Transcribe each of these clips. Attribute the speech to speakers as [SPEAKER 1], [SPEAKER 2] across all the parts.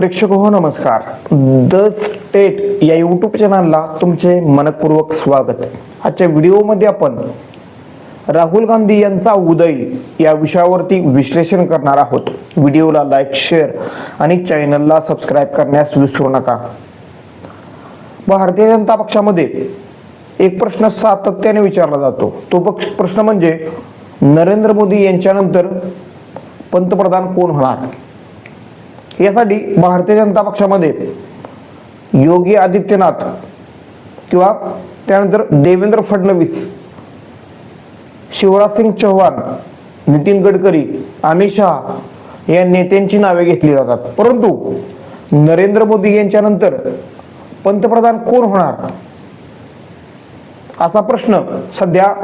[SPEAKER 1] प्रेक्षक हो नमस्कार. द स्टेट या यूट्यूब चॅनलला तुमचे मनपूर्वक स्वागत. आजच्या व्हिडिओमध्ये आपण राहुल गांधी यांचा उदय या विषयावरती विश्लेषण करणार आहोत. व्हिडिओला लाईक शेअर आणि चॅनलला सबस्क्राईब करण्यास विसरू नका. भारतीय जनता पक्षामध्ये एक प्रश्न सातत्याने विचारला जातो. तो पक्ष प्रश्न म्हणजे नरेंद्र मोदी यांच्यानंतर पंतप्रधान कोण होणार? यासाठी भारतीय जनता पक्षामध्ये योगी आदित्यनाथ किंवा त्यानंतर देवेंद्र फडणवीस शिवराज सिंग चौहान नितीन गडकरी अमित शहा या नेत्यांची नावे घेतली जातात. परंतु नरेंद्र मोदी यांच्यानंतर पंतप्रधान कोण होणार? असा प्रश्न सध्या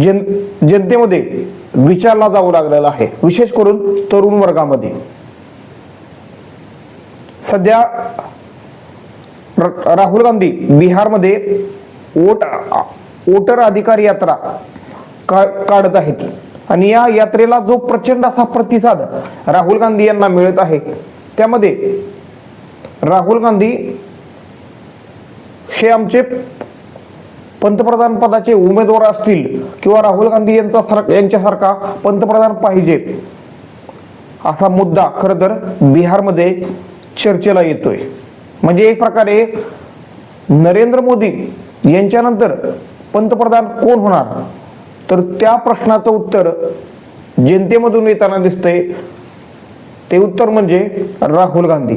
[SPEAKER 1] जन जनतेमध्ये विचारला जाऊ लागलेला आहे. विशेष करून तरुण वर्गामध्ये. सध्या राहुल गांधी बिहारमध्ये वोट वोटर अधिकार यात्रा काढत आहेत. आणि या यात्रेला जो प्रचंड असा प्रतिसाद राहुल गांधी यांना मिळत आहे त्यामध्ये राहुल गांधी हे आमचे पंतप्रधान पदाचे उमेदवार असतील किंवा राहुल गांधी यांचा सार- यांच्यासारखा पंतप्रधान पाहिजे असा मुद्दा खर तर बिहारमध्ये चर्चेला येतोय. म्हणजे एक प्रकारे नरेंद्र मोदी यांच्यानंतर पंतप्रधान कोण होणार? तर त्या प्रश्नाचं उत्तर जनतेमधून येताना दिसतंय. ते उत्तर म्हणजे राहुल गांधी.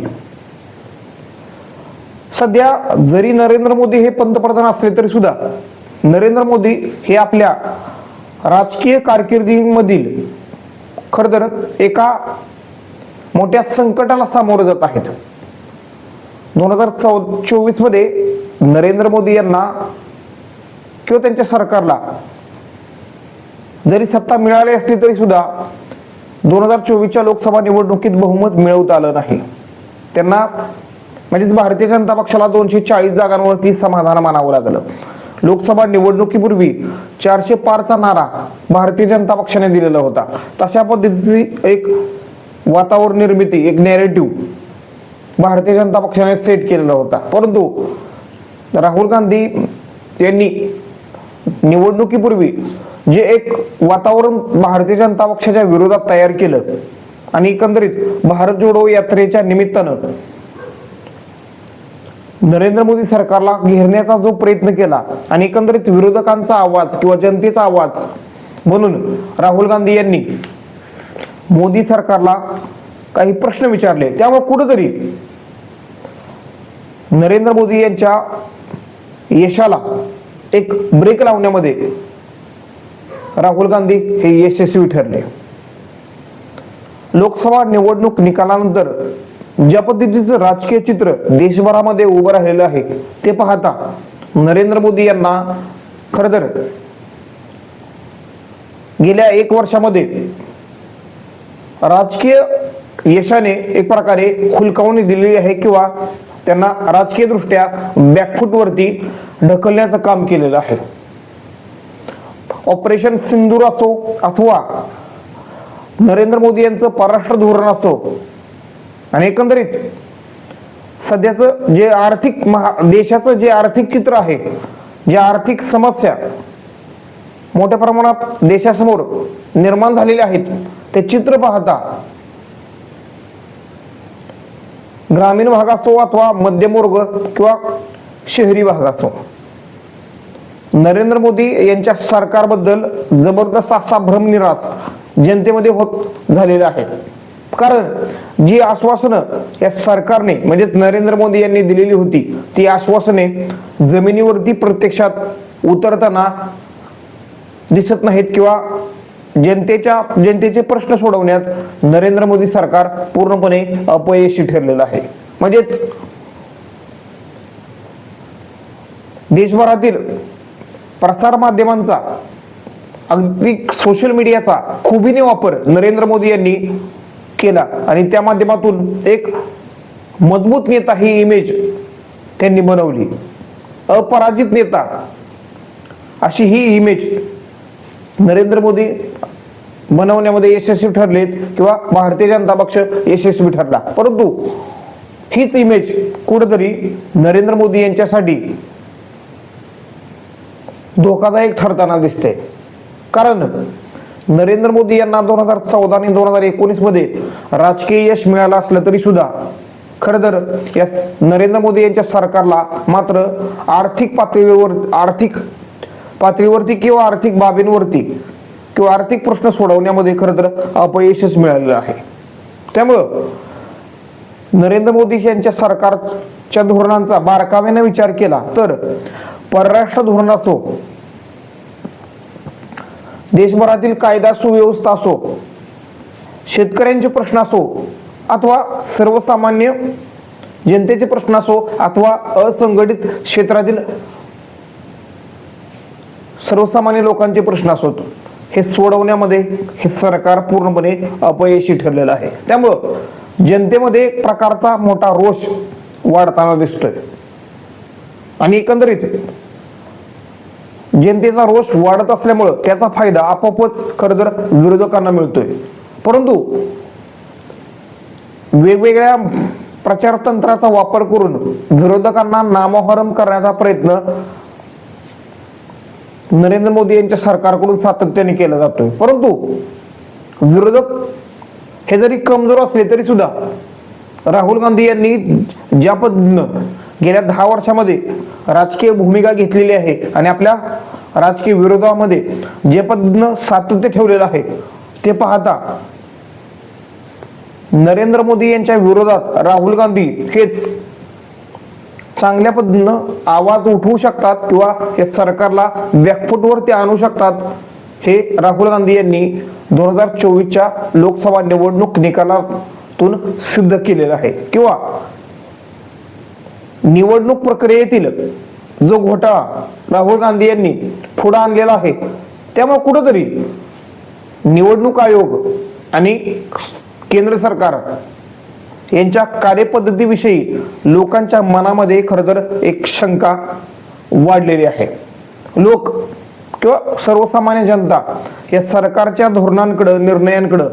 [SPEAKER 1] सध्या जरी नरेंद्र मोदी हे पंतप्रधान असले तरी सुद्धा नरेंद्र मोदी हे आपल्या राजकीय कारकिर्दीमधील खर तर एका मोठ्या संकटाला सामोरं जात आहेत. दोन हजार चौ चोवीसमध्ये नरेंद्र मोदी यांना किंवा त्यांच्या सरकारला जरी सत्ता मिळाली असली तरी सुद्धा दोन हजार चोवीसच्या लोकसभा निवडणुकीत बहुमत मिळवता आलं नाही. त्यांना म्हणजेच भारतीय जनता पक्षाला दोनशे चाळीस जागांवरती समाधान मानावं लागलं. लोकसभा निवडणुकीपूर्वी चारशे पारचा नारा भारतीय जनता पक्षाने दिलेला होता. तशा पद्धतीची एक वातावरण निर्मिती एक नॅरेटिव्ह भारतीय जनता पक्षाने सेट केलेला होता. परंतु राहुल गांधी यांनी निवडणुकीपूर्वी जे एक वातावरण भारतीय जनता पक्षाच्या विरोधात तयार केलं आणि एकंदरीत भारत जोडो यात्रेच्या निमित्तानं नरेंद्र मोदी सरकारला घेरण्याचा जो प्रयत्न केला आणि एकंदरीत विरोधकांचा आवाज किंवा जनतेचा आवाज म्हणून राहुल गांधी यांनी मोदी सरकारला काही प्रश्न विचारले. त्यामुळे कुठेतरी नरेंद्र मोदी यांच्या यशाला एक ब्रेक लावण्यामध्ये राहुल गांधी हे यशस्वी ठरले. लोकसभा निवडणूक निकालानंतर ज्या पद्धतीचं राजकीय चित्र देशभरामध्ये उभं राहिलेलं आहे ते पाहता नरेंद्र मोदी यांना खर तर गेल्या एक वर्षामध्ये राजकीय यशाने एक प्रकारे खुलकावणी दिलेली आहे किंवा त्यांना राजकीय दृष्ट्या बॅकफूटवरती ढकलण्याचं काम केलेलं आहे. ऑपरेशन सिंदूर असो अथवा नरेंद्र मोदी यांचं परराष्ट्र धोरण असो आणि एकंदरीत सध्याचं जे आर्थिक महा देशाचं जे आर्थिक चित्र आहे जे आर्थिक समस्या मोठ्या प्रमाणात देशासमोर निर्माण झालेले आहेत ते चित्र पाहता. ग्रामीण भाग असो अथवा मध्यम वर्ग किंवा शहरी भाग असो नरेंद्र मोदी यांच्या सरकारबद्दल जबरदस्त असा भ्रमनिरास जनतेमध्ये होत झालेला आहे. कारण जी आश्वासनं या सरकारने म्हणजेच नरेंद्र मोदी यांनी दिलेली होती ती आश्वासने जमिनीवरती प्रत्यक्षात उतरताना दिसत नाहीत किंवा जनतेच्या जनतेचे प्रश्न सोडवण्यात नरेंद्र मोदी सरकार पूर्णपणे अपयशी ठरलेलं आहे. म्हणजेच देशभरातील प्रसार माध्यमांचा अगदी सोशल मीडियाचा खुबीने वापर नरेंद्र मोदी यांनी केला आणि त्या माध्यमातून एक मजबूत नेता ही इमेज त्यांनी बनवली. अपराजित नेता अशी ही इमेज नरेंद्र मोदी बनवण्यामध्ये यशस्वी ठरलेत किंवा भारतीय जनता पक्ष यशस्वी ठरला. परंतु हीच इमेज कुठेतरी नरेंद्र मोदी यांच्यासाठी धोकादायक ठरताना दिसते. कारण नरेंद्र मोदी यांना दोन हजार चौदा आणि दोन हजार एकोणीसमध्ये राजकीय यश मिळालं असलं तरी सुद्धा खर तर या नरेंद्र मोदी यांच्या सरकारला मात्र आर्थिक पातळीवर आर्थिक पातळीवरती किंवा आर्थिक बाबींवरती किंवा आर्थिक प्रश्न सोडवण्यामध्ये खरं तर अपयशच मिळालेलं आहे. त्यामुळं नरेंद्र मोदी यांच्या सरकारच्या धोरणांचा बारकाव्याने विचार केला तर परराष्ट्र धोरण असो देशभरातील कायदा सुव्यवस्था असो शेतकऱ्यांचे प्रश्न असो अथवा सर्वसामान्य जनतेचे प्रश्न असो अथवा असंघटित क्षेत्रातील सर्वसामान्य लोकांचे प्रश्न असोत. हे सोडवण्यामध्ये हे सरकार पूर्णपणे अपयशी ठरलेलं आहे. त्यामुळं जनतेमध्ये एक प्रकारचा मोठा रोष वाढताना दिसतोय. आणि एकंदरीत जनतेचा रोष वाढत असल्यामुळं त्याचा फायदा आपोआपच खरं तर विरोधकांना मिळतोय. परंतु वेगवेगळ्या प्रचार तंत्राचा वापर करून विरोधकांना नामोहरम करण्याचा प्रयत्न नरेंद्र मोदी यांच्या सरकारकडून सातत्याने केला जातोय. परंतु विरोधक हे जरी कमजोर असले तरी सुद्धा राहुल गांधी यांनी ज्या पद्धतीनं गेल्या दहा वर्षामध्ये राजकीय भूमिका घेतलेली आहे आणि आपल्या राजकीय विरोधामध्ये जे पद्धतीनं सातत्य ठेवलेलं आहे ते पाहता नरेंद्र मोदी यांच्या विरोधात राहुल गांधी हेच चांगल्या पद्धतीनं आवाज उठवू शकतात किंवा हे सरकारला व्याकफुटवरती आणू शकतात हे राहुल गांधी यांनी दोन हजार चोवीसच्या लोकसभा निवडणूक निकालातून सिद्ध केलेलं आहे. किंवा निवडणूक प्रक्रियेतील जो घोटाळा राहुल गांधी यांनी पुढे आणलेला आहे त्यामुळे कुठंतरी निवडणूक आयोग आणि केंद्र सरकार यांच्या कार्यपद्धतीविषयी लोकांच्या मनामध्ये खरं तर एक शंका वाढलेली आहे. लोक किंवा सर्वसामान्य जनता या सरकारच्या धोरणांकडं निर्णयांकडं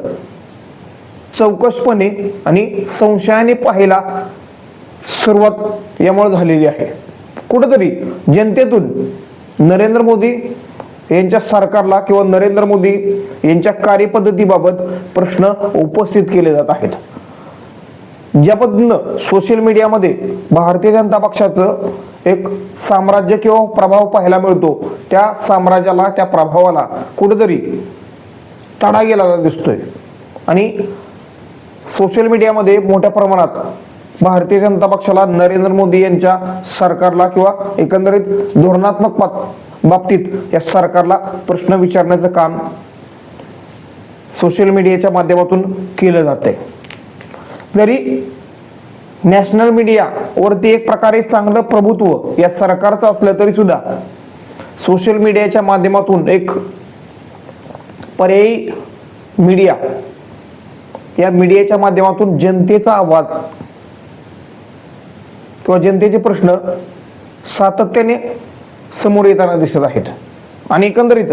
[SPEAKER 1] चौकसपणे आणि संशयाने पाहायला सुरुवात यामुळे झालेली आहे. कुठंतरी जनतेतून नरेंद्र मोदी यांच्या सरकारला किंवा नरेंद्र मोदी यांच्या कार्यपद्धतीबाबत प्रश्न उपस्थित केले जात आहेत. ज्या पद्धतीनं सोशल मीडियामध्ये भारतीय जनता पक्षाचं एक साम्राज्य किंवा प्रभाव पाहायला मिळतो त्या साम्राज्याला त्या प्रभावाला कुठेतरी तडा गेलेला दिसतोय. आणि सोशल मीडियामध्ये मोठ्या प्रमाणात भारतीय जनता पक्षाला नरेंद्र मोदी यांच्या सरकारला किंवा एकंदरीत धोरणात्मक बाबतीत या सरकारला प्रश्न विचारण्याचं काम सोशल मीडियाच्या माध्यमातून केलं जात आहे जरी नॅशनल मीडियावरती एक प्रकारे चांगलं प्रभुत्व या सरकारचं असलं तरी सुद्धा सोशल मीडियाच्या माध्यमातून एक पर्यायी मीडिया या मीडियाच्या माध्यमातून जनतेचा आवाज किंवा जनतेचे प्रश्न सातत्याने समोर येताना दिसत आहेत. आणि एकंदरीत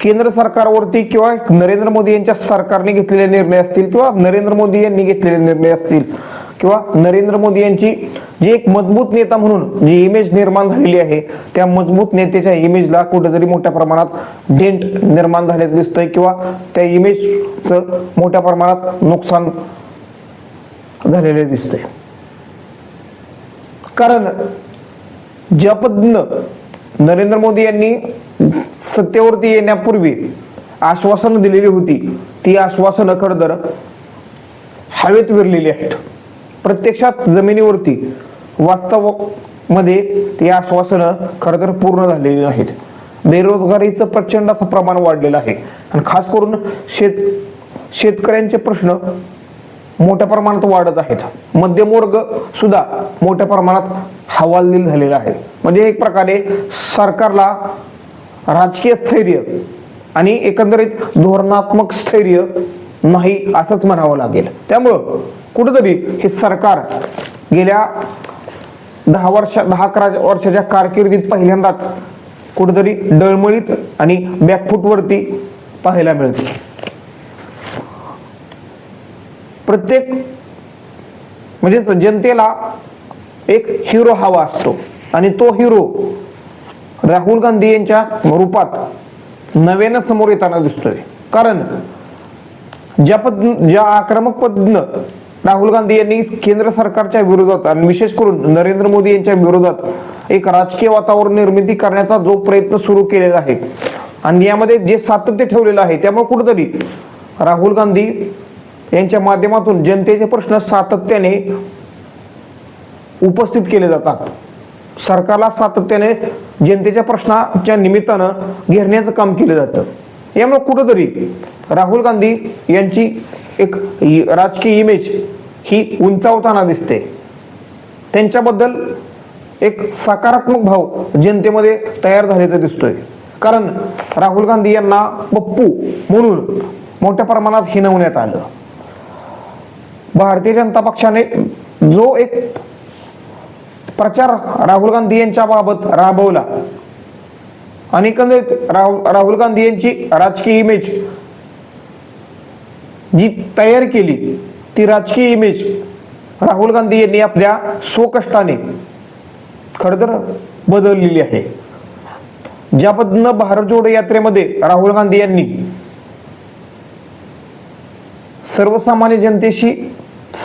[SPEAKER 1] केंद्र सरकारवरती किंवा नरेंद्र मोदी यांच्या सरकारने घेतलेले निर्णय असतील किंवा नरेंद्र मोदी यांनी घेतलेले निर्णय असतील किंवा नरेंद्र मोदी यांची जी एक मजबूत नेता म्हणून जी इमेज निर्माण झालेली आहे त्या मजबूत नेत्याच्या इमेजला कुठेतरी मोठ्या प्रमाणात डेंट निर्माण झाल्याचं दिसतंय किंवा त्या इमेजचं मोठ्या प्रमाणात नुकसान झालेले दिसतंय. कारण ज्या पद्धतीनं नरेंद्र मोदी यांनी सत्तेवरती येण्यापूर्वी आश्वासनं दिलेली होती. ती आश्वासनं खरं तर हवेत विरलेली आहेत. प्रत्यक्षात जमिनीवरती वास्तवमध्ये ती आश्वासनं खरं तर पूर्ण झालेली नाहीत. बेरोजगारीचं प्रचंड असं प्रमाण वाढलेलं आहे. आणि खास करून शेत शेतकऱ्यांचे प्रश्न मोठ्या प्रमाणात वाढत आहेत. मध्यमवर्ग सुद्धा मोठ्या प्रमाणात हवालदिल झालेला आहे. म्हणजे एक प्रकारे सरकारला राजकीय स्थैर्य आणि एकंदरीत धोरणात्मक स्थैर्य नाही असंच म्हणावं लागेल. त्यामुळं कुठंतरी हे सरकार गेल्या दहा वर्ष दहा अकरा वर्षाच्या कारकिर्दीत पहिल्यांदाच कुठंतरी डळमळीत आणि बॅकफूटवरती पाहायला मिळते. प्रत्येक म्हणजेच जनतेला एक हिरो हवा असतो. आणि तो हिरो राहुल गांधी यांच्या रूपात नव्यानं समोर येताना दिसतोय. कारण ज्या पद ज्या आक्रमक पद्धतीनं राहुल गांधी यांनी केंद्र सरकारच्या विरोधात आणि विशेष करून नरेंद्र मोदी यांच्या विरोधात एक राजकीय वातावरण निर्मिती करण्याचा जो प्रयत्न सुरू केलेला आहे आणि यामध्ये जे सातत्य ठेवलेलं आहे त्यामुळे कुठेतरी राहुल गांधी यांच्या माध्यमातून जनतेचे प्रश्न सातत्याने उपस्थित केले जातात. सरकारला सातत्याने जनतेच्या प्रश्नाच्या निमित्तानं घेरण्याचं काम केलं जातं. यामुळे कुठंतरी राहुल गांधी यांची एक राजकीय इमेज ही उंचावताना दिसते. त्यांच्याबद्दल एक सकारात्मक भाव जनतेमध्ये तयार झाल्याचा दिसतोय. कारण राहुल गांधी यांना पप्पू म्हणून मोठ्या प्रमाणात हिनवण्यात आलं. भारतीय जनता पक्षाने जो एक प्रचार राहुल गांधी यांच्या बाबत राबवला. आणि एकंदरीत राहुल राहुल गांधी यांची राजकीय इमेज जी तयार केली ती राजकीय इमेज राहुल गांधी यांनी आपल्या स्वकष्टाने खरं तर बदललेली आहे. ज्या पद्धतीनं भारत जोडो यात्रेमध्ये राहुल गांधी यांनी सर्वसामान्य जनतेशी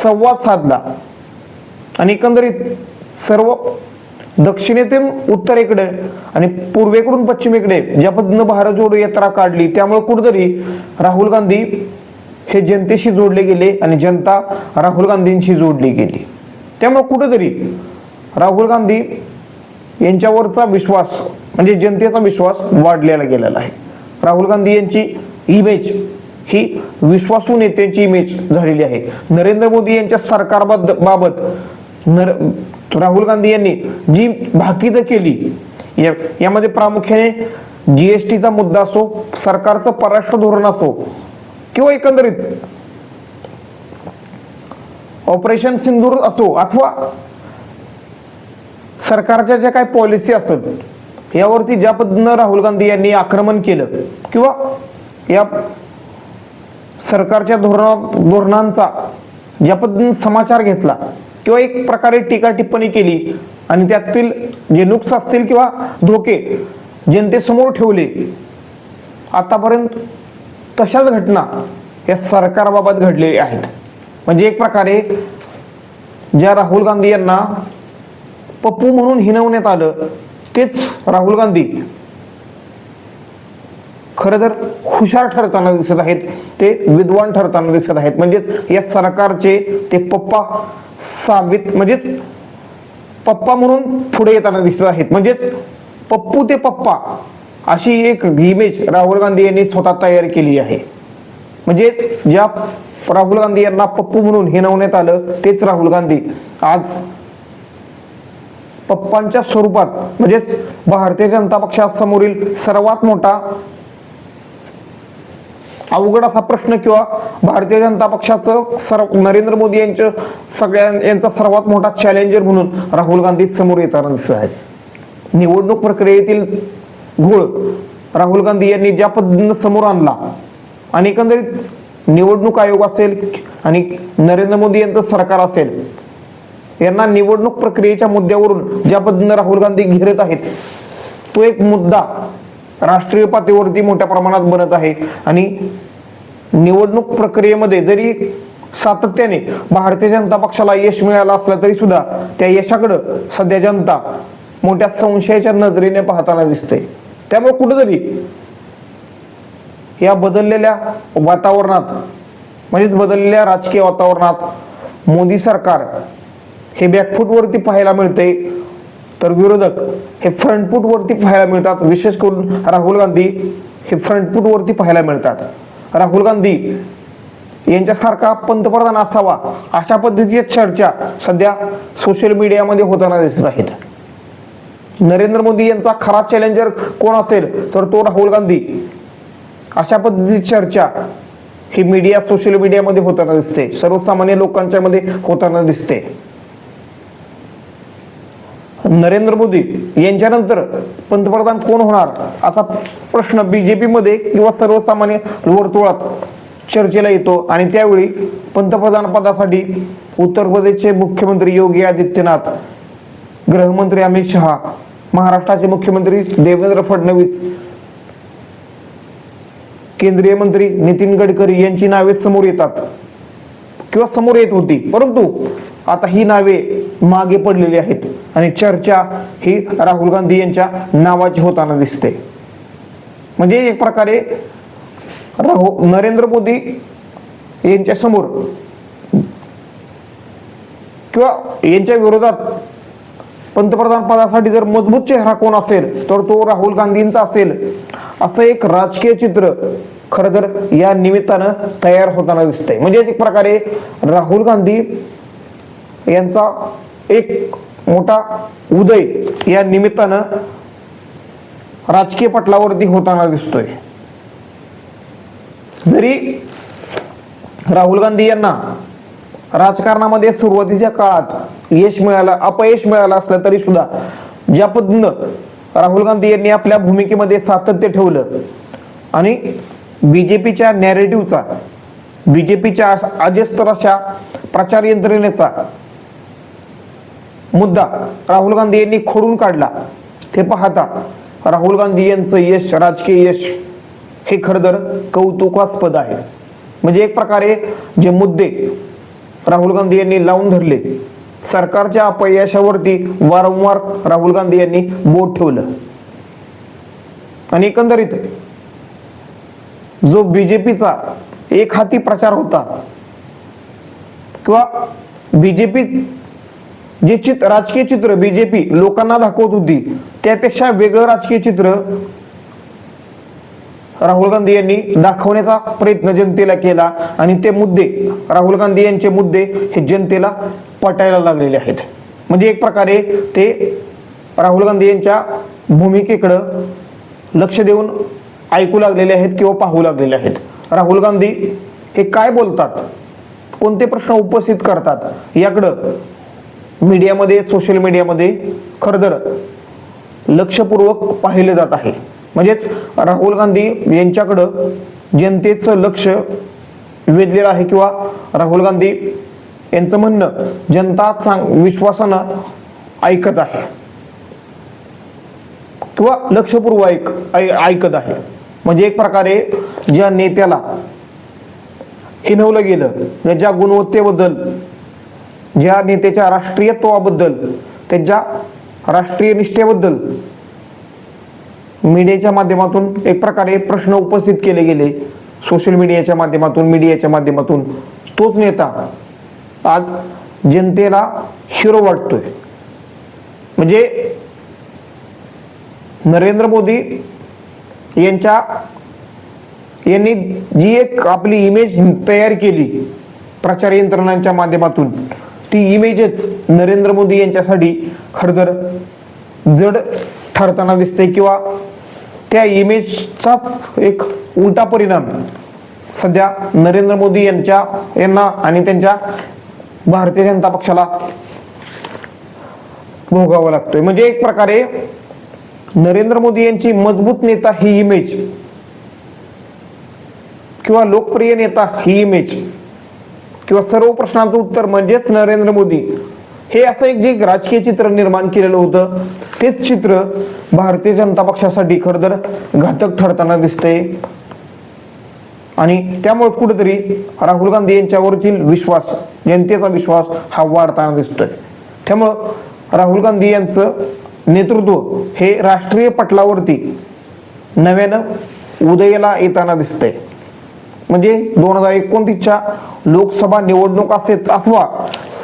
[SPEAKER 1] संवाद साधला. आणि एकंदरीत सर्व दक्षिणेतून उत्तरेकडे आणि पूर्वेकडून पश्चिमेकडे ज्या पद्धतीनं भारत जोडो यात्रा काढली त्यामुळे कुठेतरी राहुल गांधी हे जनतेशी जोडले गेले आणि जनता राहुल गांधींशी जोडली गेली. त्यामुळे कुठेतरी राहुल गांधी यांच्यावरचा विश्वास म्हणजे जनतेचा विश्वास वाढलेला गेलेला आहे. राहुल गांधी यांची इमेज ही विश्वासू नेत्यांची इमेज झालेली आहे. नरेंद्र मोदी यांच्या सरकारबद्द बाबत नर राहुल गांधी यांनी जी भाकीतं केली यामध्ये प्रामुख्याने जीएसटीचा मुद्दा असो सरकारचं परराष्ट्र धोरण असो किंवा एकंदरीत ऑपरेशन सिंदूर असो अथवा सरकारच्या ज्या काही पॉलिसी असत यावरती ज्या पद्धतीनं राहुल गांधी यांनी आक्रमण केलं किंवा या सरकारच्या धोरण धोरणांचा ज्या पद्धतीने समाचार घेतला किंवा एक प्रकारे टीका टिप्पणी केली आणि त्यातील जे नुक्स असतील किंवा धोके जनतेसमोर ठेवले आतापर्यंत तशाच घटना या सरकारबाबत घडलेल्या आहेत. म्हणजे एक प्रकारे ज्या राहुल गांधी यांना पप्पू म्हणून हिनवण्यात आलं तेच राहुल गांधी खरं तर हुशार ठरताना दिसत आहेत ते विद्वान ठरताना दिसत आहेत. म्हणजेच या सरकारचे ते पप्पा सहावीत म्हणजेच पप्पा म्हणून पुढे येताना दिसत आहेत. म्हणजेच पप्पू ते पप्पा अशी एक इमेज राहुल गांधी यांनी स्वतः तयार केली आहे. म्हणजेच ज्या राहुल गांधी यांना पप्पू म्हणून हिनवण्यात आलं तेच राहुल गांधी. आज पप्पांच्या स्वरूपात म्हणजेच भारतीय जनता पक्षासमोरील सर्वात मोठा अवघड असा प्रश्न किंवा भारतीय जनता पक्षाचं सर्व नरेंद्र मोदी यांचं सगळ्या यांचा सर्वात मोठा चॅलेंजर म्हणून राहुल गांधी समोर येताना दिसत आहेत. निवडणूक प्रक्रियेतील घोळ राहुल गांधी यांनी ज्या पद्धतीनं समोर आणला आणि एकंदरीत निवडणूक आयोग असेल आणि नरेंद्र मोदी यांचं सरकार असेल यांना निवडणूक प्रक्रियेच्या मुद्द्यावरून ज्या पद्धतीनं राहुल गांधी घेरत आहेत तो एक मुद्दा राष्ट्रीय पातळीवरती मोठ्या प्रमाणात बनत आहे. आणि निवडणूक प्रक्रियेमध्ये जरी सातत्याने भारतीय जनता पक्षाला यश मिळालं असलं तरी सुद्धा त्या यशाकडं सध्या जनता मोठ्या संशयाच्या नजरेने पाहताना दिसते त्यामुळे कुठेतरी या बदललेल्या वातावरणात म्हणजेच बदललेल्या राजकीय वातावरणात मोदी सरकार हे बॅकफूट वरती पाहायला मिळते तर विरोधक हे फ्रंटफूटवरती पाहायला मिळतात. विशेष करून राहुल गांधी हे फ्रंटफूटवरती पाहायला मिळतात. राहुल गांधी यांच्यासारखा पंतप्रधान असावा अशा पद्धतीच्या चर्चा सध्या सोशल मीडियामध्ये होताना दिसत आहेत. नरेंद्र मोदी यांचा खरा चॅलेंजर कोण असेल तर तो राहुल गांधी. अशा पद्धतीची चर्चा ही मीडिया सोशल मीडियामध्ये होताना दिसते. सर्वसामान्य लोकांच्या मध्ये होताना दिसते. नरेंद्र मोदी यांच्यानंतर पंतप्रधान कोण होणार असा प्रश्न बीजेपी मध्ये किंवा सर्वसामान्य वर्तुळात चर्चेला येतो. आणि त्यावेळी पंतप्रधान पदासाठी उत्तर प्रदेशचे मुख्यमंत्री योगी आदित्यनाथ गृहमंत्री अमित शहा महाराष्ट्राचे मुख्यमंत्री देवेंद्र फडणवीस केंद्रीय मंत्री नितीन गडकरी यांची नावे समोर येतात. किंवा समोर येत होती. परंतु आता ही नावे मागे पडलेली आहेत. आणि चर्चा ही राहुल गांधी यांच्या नावाची होताना दिसते. म्हणजे एक प्रकारे राहु नरेंद्र मोदी यांच्या समोर किंवा यांच्या विरोधात पंतप्रधान पदासाठी जर मजबूत चेहरा कोण असेल तर तो राहुल गांधींचा असेल असं एक राजकीय चित्र खर तर या निमित्तानं तयार होताना दिसतंय. म्हणजे एक प्रकारे राहुल गांधी यांचा एक मोठा उदय या निमित्तानं राजकीय पटलावरती होताना दिसतोय. जरी राहुल गांधी यांना राजकारणामध्ये सुरुवातीच्या काळात यश मिळालं अपयश मिळालं असलं तरी सुद्धा ज्या पद्धतीनं राहुल गांधी यांनी आपल्या भूमिकेमध्ये सातत्य ठेवलं आणि बीजेपीच्या नॅरेटिव्हचा बीजेपीच्या अजस्तर अशा प्रचार यंत्रणेचा मुद्दा राहुल गांधी यांनी खोडून काढला. ते पाहता राहुल गांधी यांचं यश राजकीय यश हे खरं तर कौतुकास्पद आहे. म्हणजे एक प्रकारे जे मुद्दे राहुल गांधी यांनी लावून धरले सरकारच्या अपयशावरती वारंवार राहुल गांधी यांनी बोट ठेवलं. आणि एकंदरीत जो बीजेपीचा एक हाती प्रचार होता किंवा बीजेपी जे चित्र राजकीय चित्र बीजेपी लोकांना दाखवत होती त्यापेक्षा वेगळं राजकीय चित्र राहुल गांधी यांनी दाखवण्याचा प्रयत्न जनतेला केला आणि ते मुद्दे राहुल गांधी यांचे मुद्दे हे जनतेला पटायला लागलेले आहेत. म्हणजे एक प्रकारे ते राहुल गांधी यांच्या भूमिकेकडं लक्ष देऊन ऐकू लागलेले आहेत किंवा पाहू लागलेले आहेत. राहुल गांधी हे काय बोलतात? कोणते प्रश्न उपस्थित करतात? याकडं मीडियामध्ये सोशल मीडियामध्ये खरं तर लक्षपूर्वक पाहिले जात आहे. म्हणजेच राहुल गांधी यांच्याकडं जनतेचं लक्ष वेधलेलं आहे किंवा राहुल गांधी यांचं म्हणणं जनता चांग विश्वासानं ऐकत आहे. किंवा लक्षपूर्व ऐक ऐ- ऐकत आहे. म्हणजे एक प्रकारे ज्या नेत्याला हिनवलं गेलं ज्या गुणवत्तेबद्दल ज्या नेत्याच्या राष्ट्रीयत्वाबद्दल त्यांच्या राष्ट्रीय निष्ठेबद्दल मीडियाच्या माध्यमातून एक प्रकारे प्रश्न उपस्थित केले गेले. सोशल मीडियाच्या माध्यमातून मीडियाच्या माध्यमातून. तोच नेता आज जनतेला हिरो वाटतोय. म्हणजे नरेंद्र मोदी यांच्या यांनी जी एक आपली इमेज तयार केली प्रचार यंत्रणांच्या माध्यमातून ती इमेजच नरेंद्र मोदी यांच्यासाठी खरंतर जड ठरताना दिसते किंवा त्या इमेजचाच एक उलटा परिणाम सध्या नरेंद्र मोदी यांच्या यांना आणि त्यांच्या भारतीय जनता पक्षाला भोगावा लागतोय. म्हणजे एक प्रकारे नरेंद्र मोदी यांची मजबूत नेता ही इमेज किंवा लोकप्रिय नेता ही इमेज किंवा सर्व प्रश्नांचं उत्तर म्हणजेच नरेंद्र मोदी. हे असं एक जे राजकीय चित्र निर्माण केलेलं होतं तेच चित्र भारतीय जनता पक्षासाठी खरं तर घातक ठरताना दिसतंय. आणि त्यामुळे कुठेतरी राहुल गांधी यांच्यावरतील विश्वास जनतेचा विश्वास हा वाढताना दिसतोय. त्यामुळं राहुल गांधी यांचं नेतृत्व हे राष्ट्रीय पटलावरती नव्यानं उदयाला येताना दिसतंय. म्हणजे दोन हजार एकोणतीसच्या लोकसभा निवडणूक असेल अथवा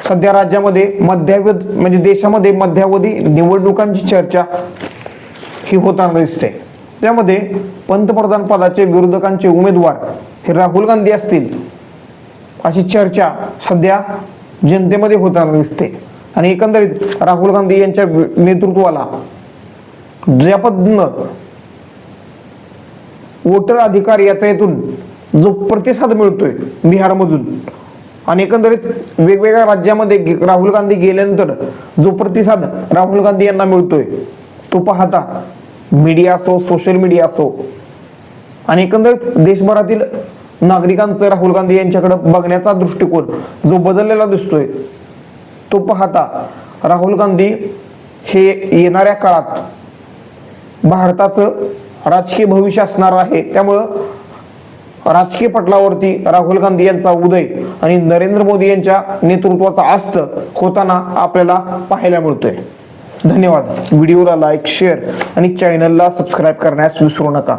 [SPEAKER 1] सध्या राज्यामध्ये मध्यावध म्हणजे देशामध्ये मध्यावधी निवडणुकांची चर्चा ही होताना दिसते. त्यामध्ये पंतप्रधान पदाचे विरोधकांचे उमेदवार हे राहुल गांधी असतील अशी चर्चा सध्या जनतेमध्ये होताना दिसते. आणि एकंदरीत राहुल गांधी यांच्या नेतृत्वाला ज्या पद्धतीनं वोटर अधिकार यात्रेतून जो प्रतिसाद मिळतोय बिहारमधून आणि एकंदरीत वेगवेगळ्या राज्यामध्ये गे- राहुल गांधी गेल्यानंतर जो प्रतिसाद राहुल गांधी यांना मिळतोय तो पाहता मीडिया असो सोशल मीडिया असो आणि एकंदरीत देशभरातील नागरिकांचं राहुल गांधी यांच्याकडे बघण्याचा दृष्टिकोन जो बदललेला दिसतोय तो पाहता राहुल गांधी हे येणाऱ्या काळात भारताचं राजकीय भविष्य असणार आहे. त्यामुळं राजकीय पटलावरती राहुल गांधी यांचा उदय आणि नरेंद्र मोदी यांच्या नेतृत्वाचा अस्त होताना आपल्याला पाहायला मिळतोय. धन्यवाद. व्हिडिओला लाईक शेअर आणि चॅनलला सबस्क्राईब करण्यास विसरू नका.